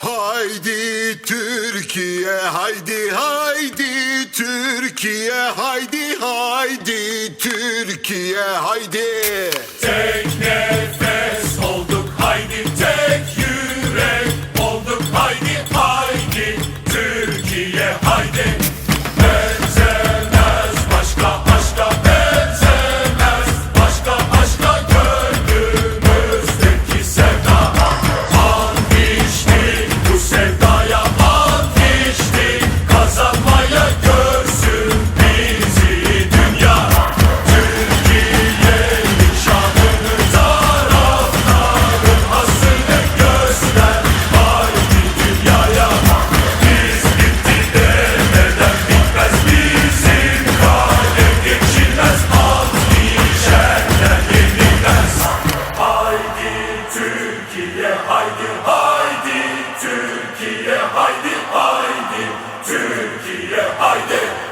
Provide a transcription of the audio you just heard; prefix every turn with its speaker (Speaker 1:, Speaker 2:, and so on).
Speaker 1: Haydi Türkiye haydi haydi Türkiye haydi haydi Türkiye haydi.
Speaker 2: Tek nefes olduk haydi. Tek yürek olduk haydi haydi Türkiye haydi Türkiye haydi haydi Türkiye haydi haydi Türkiye haydi